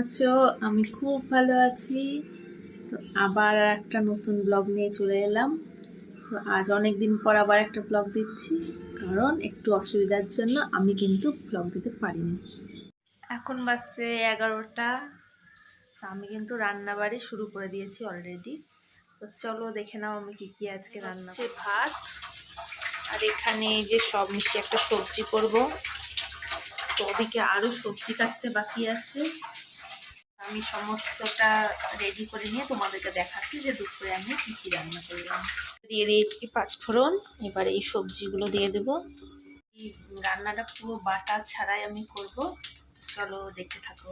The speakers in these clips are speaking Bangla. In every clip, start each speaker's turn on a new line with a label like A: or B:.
A: আছো? আমি খুব ভালো আছি। তো আবার একটা নতুন ব্লগ নিয়ে চলে এলাম। তো আজ অনেক দিন পর আবার একটা ব্লগ দিচ্ছি। কারণ একটু অসুবিধার জন্য আমি কিন্তু ব্লগ দিতে পারিনি। এখন বাজছে এগারোটা। আমি কিন্তু রান্না বাড়ি শুরু করে দিয়েছি অলরেডি তো চলো দেখে নাও আমি কি কি আজকে রান্না। ভাত আর এখানে এই যে সব মিশিয়ে একটা সবজি করব। তো ওদিকে আরও সবজি কাটতে বাকি আছে। আমি সমস্তটা রেডি করে নিয়ে তোমাদেরকে দেখাচ্ছি যে দুপুরে আমি কী কী রান্না করলাম। দিয়ে দিয়েছি পাঁচফোড়ন এবার এই সবজিগুলো দিয়ে দেব। এই রান্নাটা পুরো বাটা ছাড়াই আমি করব। চলো দেখতে থাকো।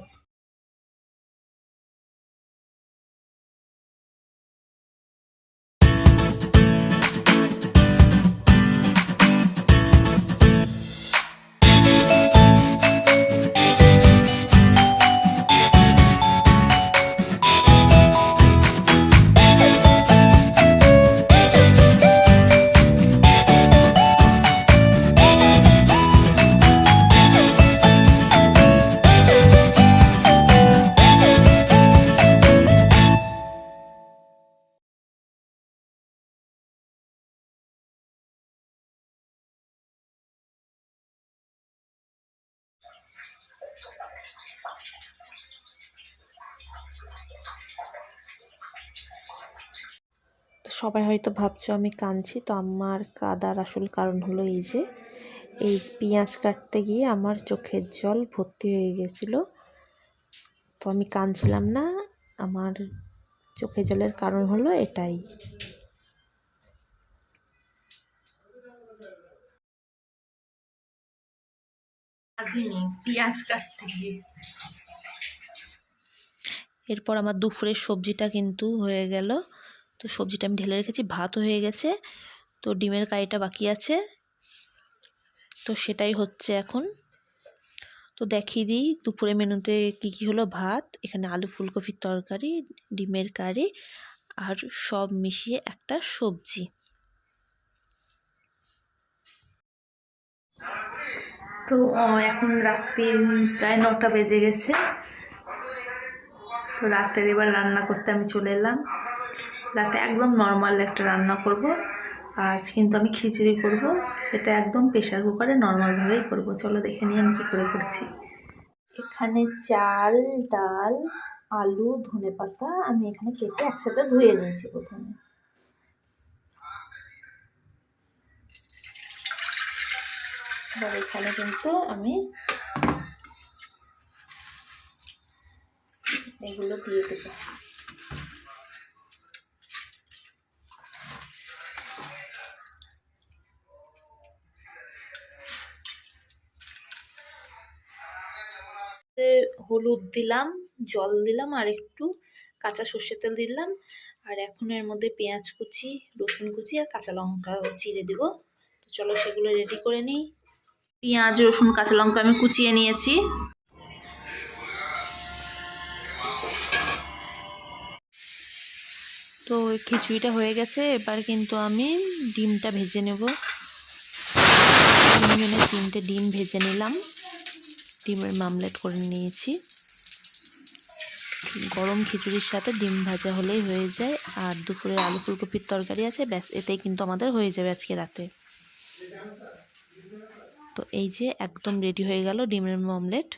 B: সবাই হয়তো ভাবছ আমি কাঁদছি, তো আমার কাদার আসল কারণ হলো এই যে, এই পেঁয়াজ কাটতে গিয়ে আমার চোখের জল ভর্তি হয়ে গেছিল। তো আমি কাঁদছিলাম না, আমার চোখের জলের কারণ হলো এটাই।
A: আজিনি পেঁয়াজ কাটতে গিয়ে।
B: এরপর আমার দুপুরের সবজিটা কিন্তু হয়ে গেল। তো সবজিটা আমি ঢেলে রেখেছি, ভাতও হয়ে গেছে। তো ডিমের কারিটা বাকি আছে। তো সেটাই হচ্ছে এখন। তো দেখিয়ে দিই দুপুরে মেনুতে কী কী হলো। ভাত, এখানে আলু ফুলকপির তরকারি, ডিমের কারি আর সব মিশিয়ে একটা সবজি।
A: তো এখন রাত্রি প্রায় নটা বেজে গেছে। তো রাতের এবার রান্না করতে আমি চলে এলাম। রাতে একদম নর্মাল একটা রান্না করব। আজ কিন্তু আমি খিচুড়ি করব। সেটা একদম প্রেশার কুকারে নর্মালভাবেই করব। চলো দেখে নিই আমি কী করে করছি। এখানে চাল, ডাল, আলু ধনে পাতা আমি এখানে কেটে একসাথে ধুয়ে নিয়েছি প্রথমে। এবার এখানে কিন্তু আমি এগুলো দিয়ে দেবো। হলুদ দিলাম, জল দিলাম, আর একটু কাঁচা সর্ষের তেল দিলাম। আর এখন এর মধ্যে পেঁয়াজ কুচি, রসুন কুচি আর কাঁচা লঙ্কা চিড়ে দেবো। তো চলো সেগুলো রেডি করে নিই। পেঁয়াজ, রসুন, কাঁচা লঙ্কা আমি কুচিয়ে নিয়েছি।
B: তো খিচুড়িটা হয়ে গেছে, এবার কিন্তু আমি ডিমটা ভেজে নেব। তিনজনে তিনটে ডিম ভেজে নিলাম। ডিমের মামলেট করে নিয়েছি। গরম খিচুড়ির সাথে ডিম ভাজা হলেই হয়ে যায়। আর দুপুরে আলু ফুলকপির তরকারি আছে, ব্যাস, এতেই কিন্তু আমাদের হয়ে যাবে আজকে রাতে। তো এই যে একদম রেডি হয়ে গেল ডিমের মামলেট